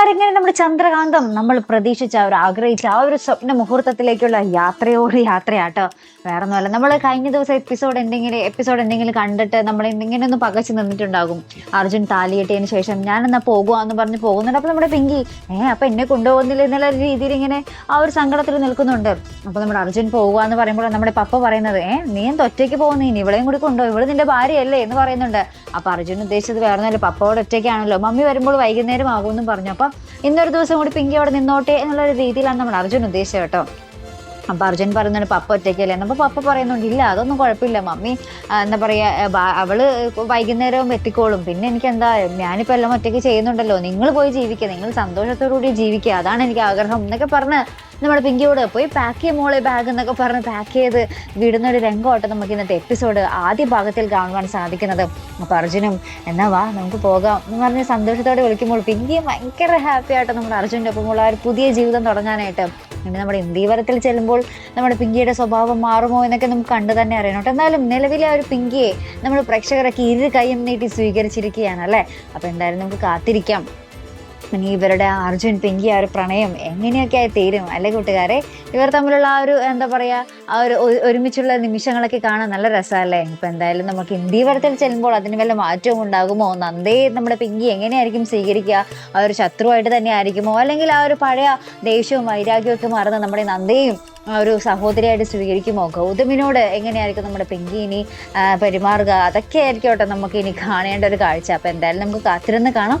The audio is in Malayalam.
അങ്ങനെ നമ്മൾ ചന്ദ്രകാന്തം നമ്മൾ പ്രതീക്ഷിച്ച ഒരു ആഗ്രഹിച്ച ആ ഒരു സ്വപ്ന മുഹൂർത്തത്തിലേക്കുള്ള യാത്രയോട് യാത്രയാട്ടോ. വേറെ ഒന്നുമല്ല നമ്മൾ കഴിഞ്ഞ ദിവസം എപ്പിസോഡ് എന്തെങ്കിലും എപ്പിസോഡ് എന്തെങ്കിലും കണ്ടിട്ട് നമ്മൾ എന്തെങ്കിലും ഒന്ന് പകച്ചു നിന്നിട്ടുണ്ടാകും. അർജുൻ താലിയിട്ടതിന് ശേഷം ഞാൻ എന്നാ പോകുവാന്ന് പറഞ്ഞ് പോകുന്നുണ്ട്. അപ്പോൾ നമ്മുടെ പിങ്കി ഏ അപ്പൊ എന്നെ കൊണ്ടുപോകുന്നില്ല എന്നുള്ള രീതിയിൽ ഇങ്ങനെ ആ ഒരു സങ്കടത്തിൽ നിൽക്കുന്നുണ്ട്. അപ്പോൾ നമ്മുടെ അർജുൻ പോകുക എന്ന് പറയുമ്പോൾ നമ്മുടെ പപ്പ പറയുന്നത് ഏ നീ എന്ത് ഒറ്റയ്ക്ക് പോകുന്നു? ഇനി ഇവളെയും കൂടി കൊണ്ടുപോകും ഇവൾ നിന്റെ ഭാര്യയല്ലേ? എന്ന് പറയുന്നുണ്ട്. അപ്പൊ അർജുൻ ഉദ്ദേശിച്ചത് വേറെ ഒന്നുമല്ല പപ്പയോട് ഒറ്റയ്ക്കാണല്ലോ. മമ്മി വരുമ്പോൾ വൈകുന്നേരം ആകുമെന്നും പറഞ്ഞു. അപ്പം ഇന്നൊരു ദിവസം കൂടി പിങ്കി അവിടെ നിന്നോട്ടെ എന്നുള്ള ഒരു രീതിയിലാണ് നമ്മൾ അർജുൻ ഉദ്ദേശിച്ചത് കേട്ടോ. അപ്പൊ അർജുൻ പറയുന്നുണ്ട് പപ്പ ഒറ്റയ്ക്കല്ലേ? എന്നപ്പോ പപ്പ പറയുന്നുണ്ട് ഇല്ല അതൊന്നും കുഴപ്പമില്ല മമ്മി. എന്താ പറയാ അവൾ അവൾ വൈകുന്നേരവും എത്തിക്കോളും. പിന്നെ എനിക്ക് എന്താ ഞാനിപ്പോ എല്ലാം ഒറ്റയ്ക്ക് ചെയ്യുന്നുണ്ടല്ലോ. നിങ്ങൾ പോയി ജീവിക്കുക നിങ്ങൾ സന്തോഷത്തോടു കൂടി ജീവിക്കുക അതാണ് എനിക്ക് ആഗ്രഹം എന്നൊക്കെ പറഞ്ഞ് നമ്മുടെ പിങ്കിയോട് പോയി പാക്ക് ചെയ്യ മോളെ ബാഗ് എന്നൊക്കെ പറഞ്ഞ് പാക്ക് ചെയ്ത് വിടുന്ന ഒരു രംഗമായിട്ട് നമുക്ക് ഇന്നത്തെ എപ്പിസോഡ് ആദ്യ ഭാഗത്തിൽ കാണുവാൻ സാധിക്കുന്നത്. അപ്പോൾ അർജുനും എന്നാ വാ നമുക്ക് പോകാം എന്ന് പറഞ്ഞ് സന്തോഷത്തോടെ വിളിക്കുമ്പോൾ പിങ്കി ഭയങ്കര ഹാപ്പി ആയിട്ട് നമ്മുടെ അർജുന്റെ ഒപ്പം ഉള്ള ഒരു പുതിയ ജീവിതം തുടങ്ങാനായിട്ട്. പിന്നെ നമ്മുടെ ഇന്ത്യവരത്തിൽ ചെല്ലുമ്പോൾ നമ്മുടെ പിങ്കിയുടെ സ്വഭാവം മാറുമോ എന്നൊക്കെ നമുക്ക് കണ്ടു തന്നെ അറിയണം കേട്ടോ. എന്നാലും നിലവിലെ ആ ഒരു പിങ്കിയെ നമ്മൾ പ്രേക്ഷകരൊക്കെ ഇരു കൈയും നീട്ടി സ്വീകരിച്ചിരിക്കുകയാണ് അല്ലേ? അപ്പോൾ എന്തായാലും നമുക്ക് കാത്തിരിക്കാം. ഇനി ഇവരുടെ അർജുൻ പിങ്കി ആ ഒരു പ്രണയം എങ്ങനെയൊക്കെ ആയി തീരും? അല്ലെ കൂട്ടുകാരെ? ഇവർ തമ്മിലുള്ള ആ ഒരു എന്താ പറയുക ആ ഒരു ഒരുമിച്ചുള്ള നിമിഷങ്ങളൊക്കെ കാണാൻ നല്ല രസമല്ലേ ഇപ്പം എന്തായാലും നമുക്ക് ഇന്ത്യവരത്തിൽ ചെല്ലുമ്പോൾ അതിന് വല്ല മാറ്റവും ഉണ്ടാകുമോ? നന്ദേ നമ്മുടെ പിങ്കി എങ്ങനെയായിരിക്കും സ്വീകരിക്കുക? ആ ഒരു ശത്രുവായിട്ട് തന്നെ ആയിരിക്കുമോ? അല്ലെങ്കിൽ ആ ഒരു പഴയ ദേഷ്യവും വൈരാഗ്യവും ഒക്കെ മറന്ന് നമ്മുടെ നന്ദയും ആ ഒരു സഹോദരിയായിട്ട് സ്വീകരിക്കുമോ? ഗൗതമിനോട് എങ്ങനെയായിരിക്കും നമ്മുടെ പിങ്കി ഇനി പെരുമാറുക? അതൊക്കെ ആയിരിക്കും കേട്ടോ നമുക്ക് ഇനി കാണേണ്ട ഒരു കാഴ്ച. അപ്പോൾ എന്തായാലും നമുക്ക് കാത്തിരുന്ന് കാണാം.